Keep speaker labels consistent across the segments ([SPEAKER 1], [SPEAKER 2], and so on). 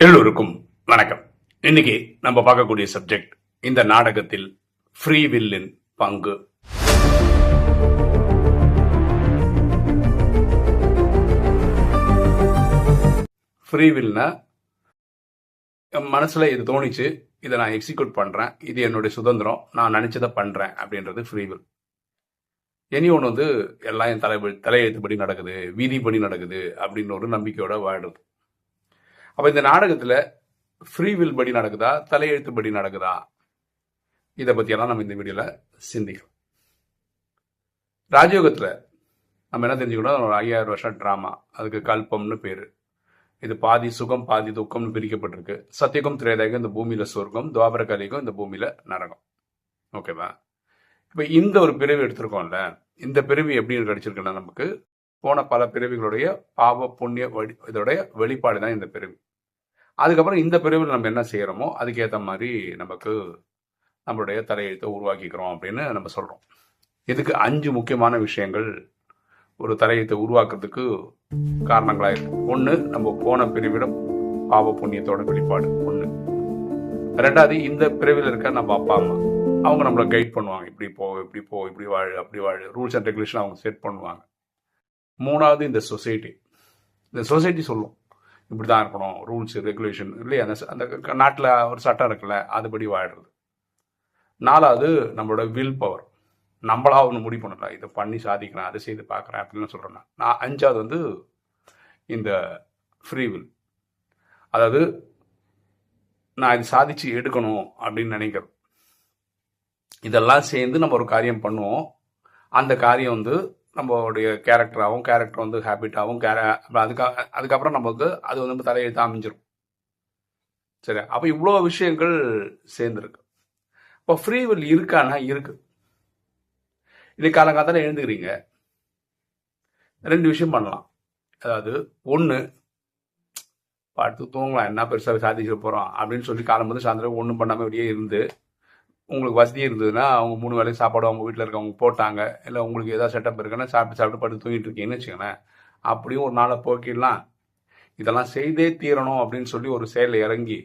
[SPEAKER 1] எல்லோருக்கும் வணக்கம். இன்னைக்கு நம்ம பார்க்கக்கூடிய சப்ஜெக்ட் இந்த நாடகத்தில் ஃப்ரீ வில்லின் பங்கு. ஃப்ரீ வில்னா என் மனசுல இது தோணிச்சு இதை நான் எக்ஸிக்யூட் பண்றேன் இது என்னுடைய சுதந்திரம் நான் நினைச்சதை பண்றேன் அப்படின்றது ஃப்ரீ வில் எனி ஒன்று வந்து எல்லாம் என் தலை தலையெழுத்துப்படி நடக்குது வீதிப்படி நடக்குது அப்படின்னு ஒரு நம்பிக்கையோட வாழுது அப்போ இந்த நாடகத்தில் ஃப்ரீவில் படி நடக்குதா தலையெழுத்து படி நடக்குதா? இதை பற்றியெல்லாம் நம்ம இந்த வீடியோவில் சிந்திக்கலாம். ராஜயோகத்தில் நம்ம என்ன தெரிஞ்சுக்கணும்? ஒரு ஐயாயிரம் வருஷம் ட்ராமா அதுக்கு கல்பம்னு பேர். இது பாதி சுகம் பாதி துக்கம்னு பிரிக்கப்பட்டிருக்கு. சத்தியகம் திரேதாயகம் இந்த பூமியில் சொர்க்கம் துவாபர கலிகம் இந்த பூமியில் நரகம். ஓகேவா? இப்போ இந்த ஒரு பிறவி எடுத்திருக்கோம்ல இந்த பிறவி எப்படி கிடைச்சிருக்குன்னா நமக்கு போன பல பிறவிகளுடைய பாவ புண்ணிய வழி இதோடைய வெளிப்பாடு தான் இந்த பிறவி அதுக்கப்புறம் இந்த பிரிவில் நம்ம என்ன செய்கிறோமோ அதுக்கேற்ற மாதிரி நமக்கு நம்மளுடைய தலையெழுத்தை உருவாக்கிக்கிறோம் அப்படின்னு நம்ம சொல்கிறோம் இதுக்கு அஞ்சு முக்கியமான விஷயங்கள் ஒரு தலையெழுத்தை உருவாக்குறதுக்கு காரணங்களாக இருக்கு. ஒன்று நம்ம போன பிரிவிடம் பாவ புண்ணியத்தோட வெளிப்பாடு. ஒன்று ரெண்டாவது இந்த பிரிவில் இருக்க நம்ம அப்பா அம்மா அவங்க நம்மளை கைட் பண்ணுவாங்க. இப்படி போ இப்படி போ இப்படி வாழு அப்படி வாழு. ரூல்ஸ் அண்ட் ரெகுலேஷன் அவங்க செட் பண்ணுவாங்க. மூணாவது இந்த சொசைட்டி இந்த சொசைட்டி சொல்லும். இப்படி தான் இருக்கணும் ரூல்ஸ் ரெகுலேஷன் இல்லையா? அந்த அந்த நாட்டில் ஒரு சட்டம் இருக்குல்ல அதுபடி வாடுறது நாலாவது நம்மளோட வில் பவர் நம்மளா ஒன்று முடிவு பண்ணல இதை பண்ணி சாதிக்கிறேன் அதை செய்து பார்க்குறேன் அப்படின்னு சொல்கிறேன் நான். அஞ்சாவது வந்து இந்த ஃப்ரீ வில் அதாவது நான் இது சாதிச்சு எடுக்கணும் அப்படின்னு நினைக்கிறது. இதெல்லாம் சேர்ந்து நம்ம ஒரு காரியம் பண்ணுவோம். அந்த காரியம் வந்து நம்மளுடைய கேரக்டராகவும் கேரக்டர் வந்து ஹேபிட்டாகவும் கேர அப்புறம் அதுக்காக அதுக்கப்புறம் நமக்கு அது வந்து நம்ம தலையெழுத்து அமைஞ்சிரும். சரி அப்போ இவ்வளோ விஷயங்கள் சேர்ந்துருக்கு. இப்போ ஃப்ரீ வில் இருக்கானா? இருக்கு. இன்னைக்கு காலங்காலத்தில் எழுந்துக்கிறீங்க ரெண்டு விஷயம் பண்ணலாம். அதாவது ஒன்று படுத்து தூங்கலாம். என்ன பெருசாக சாதிச்சிட போகிறோம் அப்படின்னு சொல்லி காலம் வந்து சாயந்தரம் ஒன்றும் பண்ணாமல் வெளியே இருந்து உங்களுக்கு வசதி இருந்ததுன்னா அவங்க மூணு வேளையும் சாப்பாடு அவங்க வீட்டில் இருக்கவங்க போட்டாங்க. இல்லை உங்களுக்கு ஏதாவது செட்டப் இருக்குன்னா சாப்பிட்டு சாப்பிட்டு படுத்து தூங்கிட்டு இருக்கீங்கன்னு வச்சுக்கோங்களேன். அப்படியும் ஒரு நாளை போக்கிடலாம். இதெல்லாம் செய்தே தீரணும் அப்படின்னு சொல்லி ஒரு செயலில் இறங்கி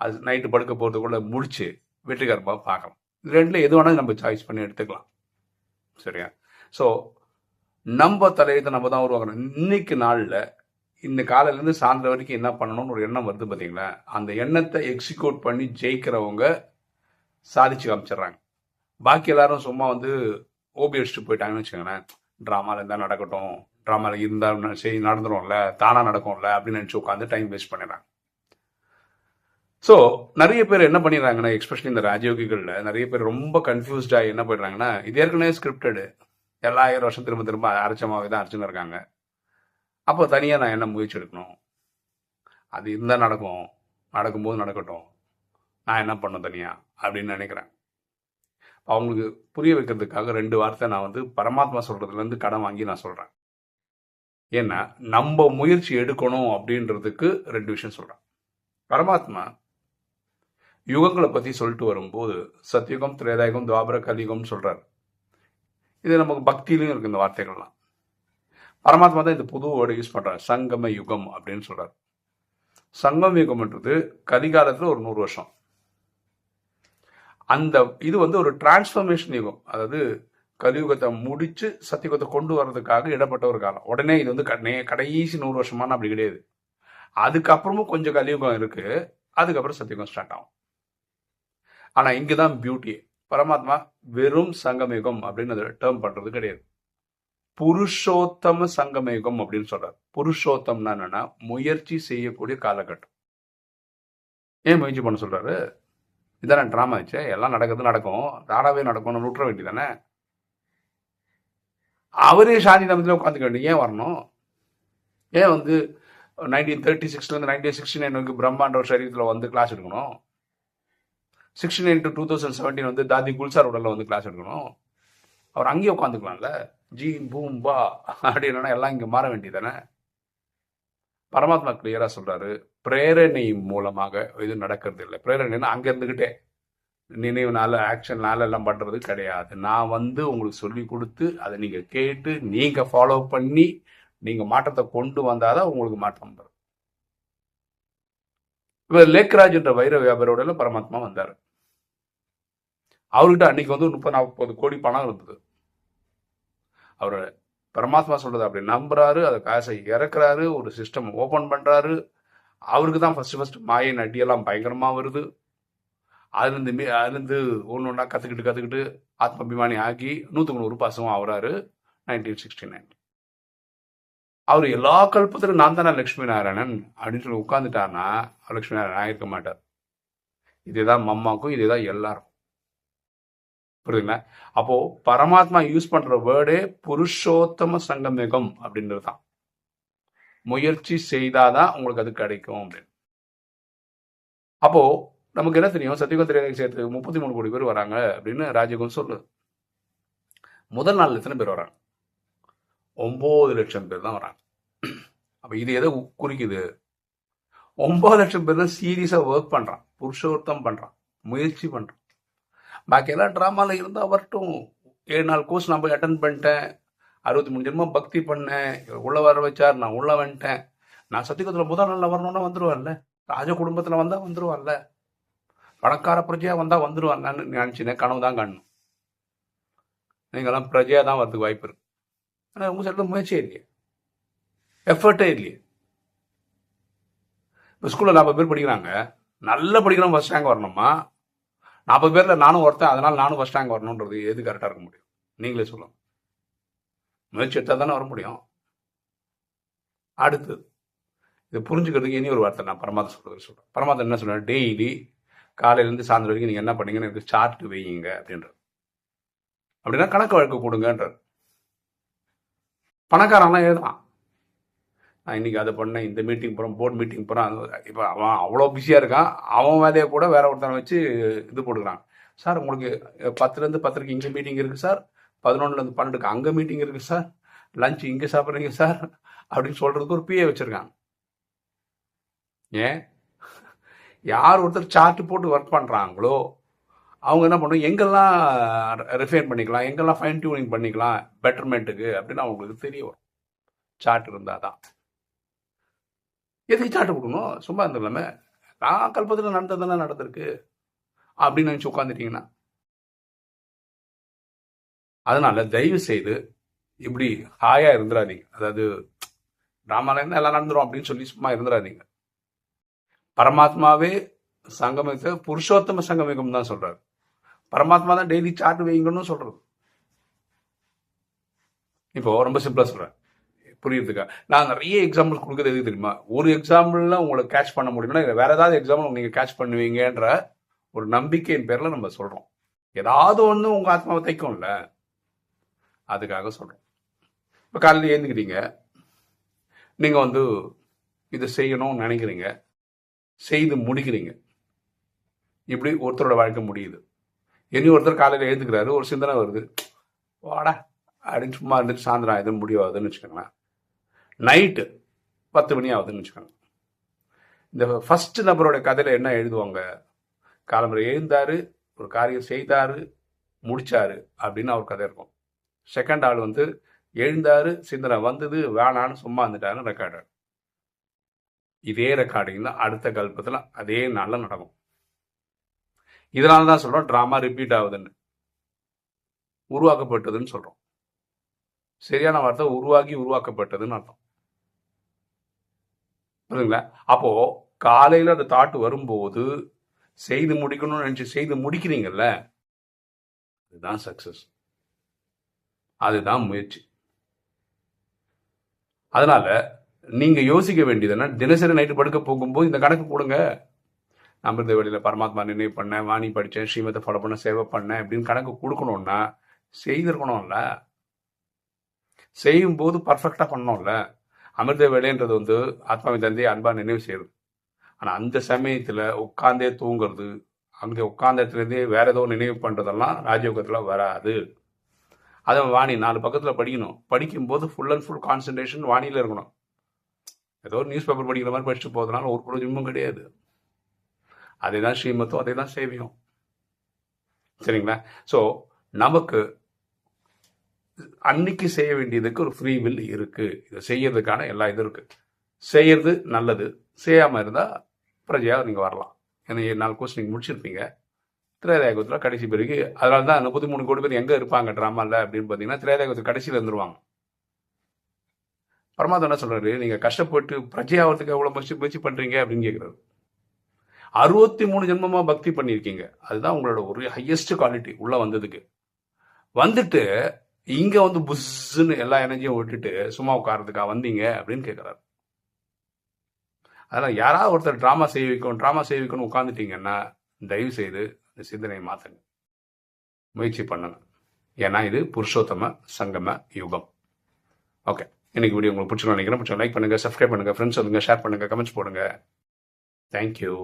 [SPEAKER 1] அது நைட்டு படுக்க போகிறதுக்குள்ள முடிச்சு வெற்றிகரமாக பார்க்கலாம். இது ரெண்டில் எது வேணாலும் நம்ம சாய்ஸ் பண்ணி எடுத்துக்கலாம். சரியா? ஸோ நம்ம தலையத்தை நம்ம தான் உருவாக்கணும். இன்னைக்கு நாளில் இந்த காலையிலேருந்து சாயந்தரம் வரைக்கும் என்ன பண்ணணும்னு ஒரு எண்ணம் வருது பார்த்தீங்களா அந்த எண்ணத்தை எக்ஸிக்யூட் பண்ணி ஜெயிக்கிறவங்க சாதிச்சு காமிச்சிடுறாங்க. பாக்கி எல்லாரும் சும்மா வந்து ஓபி அடிச்சுட்டு போயிட்டாங்கன்னு வச்சுக்கோங்களேன். ட்ராமாவில் இருந்தால் நடக்கட்டும். ட்ராமாவில் இருந்தால் சரி நடந்துரும்ல. தானாக நடக்கும்ல அப்படின்னு நினச்சி உட்காந்து டைம் வேஸ்ட் பண்ணிடுறாங்க. ஸோ நிறைய பேர் என்ன பண்ணிடுறாங்கன்னா எஸ்பெஷலி இந்த ராஜயோகிகளில் நிறைய பேர் ரொம்ப கன்ஃபியூஸ்டாக என்ன பண்ணிடுறாங்கன்னா இது ஏற்கனவே ஸ்கிரிப்டடு எல்லா ஆயிரம் வருஷம் திரும்ப திரும்ப அரைச்சமாகவே தான் அரைச்சுன்னு இருக்காங்க. அப்போ தனியாக நான் என்ன முயற்சி எடுக்கணும்? அது இருந்தால் நடக்கும். நடக்கும்போது நடக்கட்டும். நான் என்ன பண்ண தனியா? அப்படின்னு நினைக்கிறேன். அவங்களுக்கு புரிய வைக்கிறதுக்காக ரெண்டு வார்த்தை நான் வந்து பரமாத்மா சொல்றதுலேருந்து கடன் வாங்கி நான் சொல்கிறேன் ஏன்னா நம்ம முயற்சி எடுக்கணும் அப்படின்றதுக்கு ரெண்டு விஷயம் சொல்கிறேன் பரமாத்மா யுகங்களை பற்றி சொல்லிட்டு வரும்போது சத்யுகம் திரேதாயுகம் துவாபர கலியுகம்னு சொல்கிறார் இது நமக்கு பக்தியிலையும் இருக்கு இந்த வார்த்தைகள்லாம். பரமாத்மா தான் இந்த புது வேர்டு யூஸ் பண்ணுறாரு சங்கம யுகம் அப்படின்னு சொல்கிறார் சங்கம் யுகம்ன்றது கலிகாலத்தில் ஒரு நூறு வருஷம். அந்த இது வந்து ஒரு டிரான்ஸ்ஃபர்மேஷன் யுகம். அதாவது கலியுகத்தை முடிச்சு சத்தியுகத்தை கொண்டு வர்றதுக்காக இடப்பட்ட ஒரு காலம். உடனே இது வந்து கடைசி நூறு வருஷமான அப்படி கிடையாது. அதுக்கப்புறமும் கொஞ்சம் கலியுகம் இருக்கு. அதுக்கப்புறம் சத்தியுகம் ஸ்டார்ட் ஆகும். ஆனா இங்கதான் பியூட்டி பரமாத்மா வெறும் சங்கமயுகம் அப்படின்னு அதை டேர்ம் பண்றது கிடையாது. புருஷோத்தம சங்கமயுகம் அப்படின்னு சொல்றாரு. புருஷோத்தம்னா என்னன்னா முயற்சி செய்யக்கூடிய காலகட்டம். ஏன் முயற்சி பண்ண சொல்றாரு? இதான ட்ராமா வச்சு எல்லாம் நடக்கிறது நடக்கும். தாராவே நடக்கும்னு விட்டுற வேண்டியதானே? அவரே சாந்தி தமத்தில் உட்காந்துக்க வேண்டிய ஏன் வரணும்? ஏன் வந்து நைன்டீன் தேர்ட்டி சிக்ஸ்லேருந்து நைன்டீன் சிக்ஸ்டி நைன் வரைக்கும் பிரம்மாண்ட ஒரு சரீரத்தில் வந்து கிளாஸ் எடுக்கணும்? Sixty nine to two thousand seventeen வந்து தாதி குல்சார் உடலில் வந்து கிளாஸ் எடுக்கணும். அவர் அங்கேயே உட்காந்துக்கலாம்ல ஜி பூம்பா அப்படின்னா எல்லாம் இங்கே மாற வேண்டியதானே பரமாத்மா கிளியரா சொல்றாரு. பிரேரணை மூலமாக இது நடக்கிறது இல்லை. பிரேரணைன்னா அங்க இருந்துகிட்டே. நினைவுனால ஆக்ஷன்னால எல்லாம் பண்றது கிடையாது. நான் வந்து உங்களுக்கு சொல்லி கொடுத்து அதை நீங்க கேட்டு நீங்க ஃபாலோ பண்ணி நீங்க மாற்றத்தை கொண்டு வந்தாதான் உங்களுக்கு மாற்றம் வரும். இவர் லேக்ராஜ் என்ற வைர வியாபாரோட பரமாத்மா வந்தார். அவர்கிட்ட அன்னைக்கு வந்து முப்பது நாற்பது கோடி பணம் இருந்தது. அவர் பரமாத்மா சொல்றது அப்படி நம்புறாரு அதை காசை இறக்குறாரு ஒரு சிஸ்டம் ஓபன் பண்றாரு. அவருக்கு தான் ஃபர்ஸ்ட் ஃபர்ஸ்ட் மாயின் அடியெல்லாம் பயங்கரமா வருது. அதுலேருந்து மீ அதுலேருந்து ஒன்று ஒன்றா கற்றுக்கிட்டு கற்றுக்கிட்டு ஆத்மாபிமானி ஆக்கி நூற்றுக்கு நூறு பாசமும் ஆகுறாரு நைன்டீன் சிக்ஸ்டி நைன் அவர் எல்லா கல்பத்திலும் நான் தானே லக்ஷ்மி நாராயணன் அப்படின்னு சொல்லி உட்காந்துட்டாருன்னா லக்ஷ்மி நாராயணன் ஆகிருக்க மாட்டார். இதுதான் மம்மாக்கும் இதுதான் எல்லாருக்கும். புரியுதுங்களா? அப்போ பரமாத்மா யூஸ் பண்ற வேர்டே புருஷோத்தம சங்கமிகம் அப்படின்றது தான் முயற்சி செய்தாதான் உங்களுக்கு அது கிடைக்கும் அப்படின்னு. அப்போ நமக்கு என்ன தெரியும்? சத்தியகம் தெரியாத சேர்த்து முப்பத்தி மூணு கோடி பேர் வராங்க அப்படின்னு ராஜகம் சொல்லுது. முதல் நாள் எத்தனை பேர் வராங்க? ஒன்பது லட்சம் பேர் தான் வராங்க. அப்போ இது எதை குறிக்குது? ஒன்பது லட்சம் பேர் தான் சீரியஸாக ஒர்க் பண்றான். புருஷோர்த்தம் பண்றான். முயற்சி பண்றான். பாக்கி எல்லாம் ட்ராமால இருந்தால் வரட்டும். ஏழு நாள் கோர்ஸ் நான் போய் அட்டன் பண்ணிட்டேன். அறுபத்தி மூணு ஜென்மம் பக்தி பண்ணேன். இவர் வர வச்சார் நான் உள்ளே வந்துட்டேன். நான் சத்தியகுதத்தில் முதல் நாளில் வரணும்னா வந்துடுவார்ல ராஜ குடும்பத்தில் வந்தால் வந்துடுவார்ல பணக்கார பிரஜையாக வந்தால் வந்துடுவார்லான்னு நினச்சினேன் கனவு தான் காணணும் நீங்கள்லாம் பிரஜையாக தான் வரதுக்கு வாய்ப்பு இருக்கு. ஆனால் உங்கள் சைடில் முயற்சியே இல்லையே. எஃபர்ட்டே இல்லையே. இப்போ ஸ்கூலில் நாற்பது பேர் படிக்கிறாங்க. நல்லா படிக்கிறோம் ஃபஸ்ட் ரேங்க் வரணுமா? நாற்பது பேரில் நானும் ஒருத்தன் அதனால் நானும் ஃபஸ்ட் ரேங்க் வரணுன்றது எது கரெக்டாக இருக்க முடியும்? நீங்களே சொல்லுங்க. முயற்சி எடுத்தால் தானே வர முடியும். அடுத்து இதை புரிஞ்சுக்கிறதுக்கு இனி ஒரு வார்த்தை நான் பரமாதம் சொல்கிறது சொல்கிறேன் பரமாதம் என்ன சொல்கிறேன் டெய்லி காலையிலேருந்து சாயந்தரம் வரைக்கும் நீங்கள் என்ன பண்ணீங்கன்னு எனக்கு சார்ட் வையுங்க அப்படின்றது அப்படின்னா கணக்கு வழக்கு கொடுங்கன்றார் பணக்காரன்லாம் எழுதலாம் நான் இன்றைக்கி அதை பண்ணேன் இந்த மீட்டிங் போகிறோம் போர்ட் மீட்டிங் போகிறோம் இப்போ அவன் அவ்வளோ பிஸியாக இருக்கான். அவன் வேலையை கூட வேற ஒருத்தனை வச்சு இது போட்டுக்கிறான். சார் உங்களுக்கு பத்துலேருந்து பத்தரைக்கு இங்கே மீட்டிங் இருக்குது சார். பதினொன்றுலேருந்து பன்னெண்டுக்கு அங்கே மீட்டிங் இருக்குது சார். லஞ்ச் இங்கே சாப்பிட்றீங்க சார். அப்படின்னு சொல்கிறதுக்கு ஒரு பிஏ வச்சுருக்காங்க. ஏன்? யார் ஒருத்தர் சார்ட் போட்டு ஒர்க் பண்ணுறாங்களோ அவங்க என்ன பண்ணுவோம் எங்கெல்லாம் ரிஃபைன் பண்ணிக்கலாம் எங்கெல்லாம் ஃபைன் டியூனிங் பண்ணிக்கலாம் பெட்டர்மெண்ட்டுக்கு அப்படின்னு அவங்களுக்கு தெரிய வரும். சார்ட் இருந்தால் தான் எதுக்கு சாட்டை கொடுக்கணும் சும்மா இருந்துடலாமே. நான் கல்பத்தில் நடந்ததுன்னா நடந்திருக்கு. அப்படின்னு நினச்சி உட்காந்துட்டீங்கன்னா அதனால தயவு செய்து இப்படி ஹாயா இருந்துடாதீங்க அதாவது ட்ராமால இருந்தால் எல்லாம் நடந்துரும்? அப்படின்னு சொல்லி சும்மா இருந்துடாதீங்க பரமாத்மாவே சங்கமித்த புருஷோத்தம சங்கமிகம் தான் சொல்றாரு. பரமாத்மா தான் டெய்லி சார்ட் வைங்கன்னு சொல்றது. இப்போ ரொம்ப சிம்பிளா சொல்றேன். புரியுறதுக்கா நான் நிறைய எக்ஸாம்பிள் கொடுக்குறது எதுக்கு தெரியுமா? ஒரு எக்ஸாம்பிள்ல உங்களை கேஷ் பண்ண முடியும்னா வேற ஏதாவது எக்ஸாம்பிள் நீங்க கேஷ் பண்ணுவீங்கன்ற ஒரு நம்பிக்கையின் பேர்ல நம்ம சொல்றோம். ஏதாவது ஒண்ணு உங்க ஆத்மாவை தைக்கும்ல அதுக்காக சொல்றோம். இப்போ காலையில் ஏந்துக்கிறீங்க நீங்க வந்து இதை செய்யணும்னு நினைக்கிறீங்க. செய்து முடிக்கிறீங்க. இப்படி ஒருத்தரோட வாழ்க்கை முடியுது. இனி ஒருத்தர் காலையில் எழுந்துக்கிறாரு ஒரு சிந்தனை வருது. வாடா அப்படின்னு சும்மா இருந்துட்டு சாயந்தரம் எதுவும் முடியாதுன்னு வச்சுக்கோங்களேன். நைட்டு பத்து மணி ஆகுதுன்னு வச்சுக்கோங்க. இந்த ஃபஸ்ட்டு நபரோட கதையில் என்ன எழுதுவாங்க? காலம்பரை எழுந்தார் ஒரு காரியம் செய்தார் முடித்தார் அப்படின்னு அவர் கதை இருக்கும். செகண்ட் ஆள் வந்து எழுந்தார் சிந்தனை வந்தது வேணான்னு சும்மா இருந்துட்டாருன்னு ரெக்கார்டு இதே ரெக்கார்டிங் தான் அடுத்த கல்பத்தில் அதே நாளில் நடக்கும். இதனால தான் சொல்கிறோம் ட்ராமா ரிப்பீட் ஆகுதுன்னு. உருவாக்கப்பட்டதுன்னு சொல்கிறோம் சரியான வார்த்தை உருவாகி உருவாக்கப்பட்டதுன்னு அர்த்தம். புரியுதுங்களா? அப்போ காலையில் அந்த தாட்டு வரும்போது செய்து முடிக்கணும்னு நினச்சி செய்து முடிக்கிறீங்கல்ல? அதுதான் சக்சஸ் அதுதான் முயற்சி. அதனால நீங்க யோசிக்க வேண்டியதுன்னா தினசரி நைட்டு படுக்க போகும்போது இந்த கணக்கு கொடுங்க அமிர்த இந்த பரமாத்மா நினைவு பண்ணேன் வாணி படித்தேன் ஸ்ரீமத்தை ஃபாலோ பண்ண சேவை பண்ணேன் அப்படின்னு கணக்கு கொடுக்கணும்னா செய்திருக்கணும்ல. செய்யும் போது பர்ஃபெக்டா பண்ணோம்ல அமிர்த வேலைன்றது வந்து ஆத்மாவின் தந்தையை அன்பா நினைவு செய்யுது ஆனால் அந்த சமயத்தில் உட்காந்தே தூங்குறது அங்கே உட்காந்த இடத்துலேருந்தே வேறு ஏதோ நினைவு பண்ணுறதெல்லாம் ராஜயோகத்தில் வராது. அதை வாணி நாலு பக்கத்தில் படிக்கணும். படிக்கும்போது ஃபுல் அண்ட் ஃபுல் கான்சன்ட்ரேஷன் வாணியில் இருக்கணும். ஏதோ நியூஸ் பேப்பர் படிக்கிற மாதிரி படிச்சுட்டு போகிறதுனால ஒரு பிரயோஜனமும் கிடையாது. அதே தான் ஸ்ரீமத்தும் அதே தான் சேவையும். சரிங்களா? ஸோ நமக்கு அன்னைக்கு செய்ய வேண்டியதுக்கு ஒரு ஃப்ரீ வில் இருக்கு. இதை செய்யறதுக்கான எல்லா இதுவும் இருக்கு. செய்யறது நல்லது. செய்யாம இருந்தா பிரஜையாக நீங்கள் வரலாம். ஏன்னா ஏழு நாலு கோர்ஸ் நீங்கள் முடிச்சிருப்பீங்க. திரேதாயுகத்தில் கடைசி பிறகு அதனால தான் முப்பத்தி மூணு கோடி பேர் எங்கே இருப்பாங்க ட்ராமாவில் அப்படின்னு பார்த்தீங்கன்னா திரேதாயுகத்துக்கு கடைசியில் இருந்துருவாங்க. பரமாத்மா என்ன சொல்றாரு? நீங்கள் கஷ்டப்பட்டு பிரஜையாகிறதுக்கு எவ்வளோ முயற்சி முயற்சி பண்ணுறீங்க அப்படின்னு கேட்குறாரு அறுபத்தி மூணு ஜென்மமா பக்தி பண்ணியிருக்கீங்க. அதுதான் உங்களோட ஒரு ஹையஸ்ட் குவாலிட்டி உள்ள வந்ததுக்கு. வந்துட்டு இங்க வந்து புஷ்ஷுன்னு எல்லா எனர்ஜியும் விட்டுட்டு சும்மா உட்கார்றதுக்கா வந்தீங்க அப்படின்னு கேட்குறாரு அதனால் யாராவது ஒருத்தர் ட்ராமா செய்ய வைக்கணும் ட்ராமா செய்ய உட்காந்துட்டீங்கன்னா தயவு செய்து இந்த சிந்தனையை மாற்றுங்க முயற்சி பண்ணுங்க. ஏன்னா இது புருஷோத்தம சங்கம யுகம். ஓகே. இன்னைக்கு வீடியோ உங்களுக்கு பிடிச்சிருக்கோம் நினைக்கிறேன். பிடிச்ச லைக் பண்ணுங்க சப்ஸ்கிரைப் பண்ணுங்க ஃப்ரெண்ட்ஸ் சொல்லுங்கள் ஷேர் பண்ணுங்க கமெண்ட்ஸ் போடுங்க. தேங்க்யூ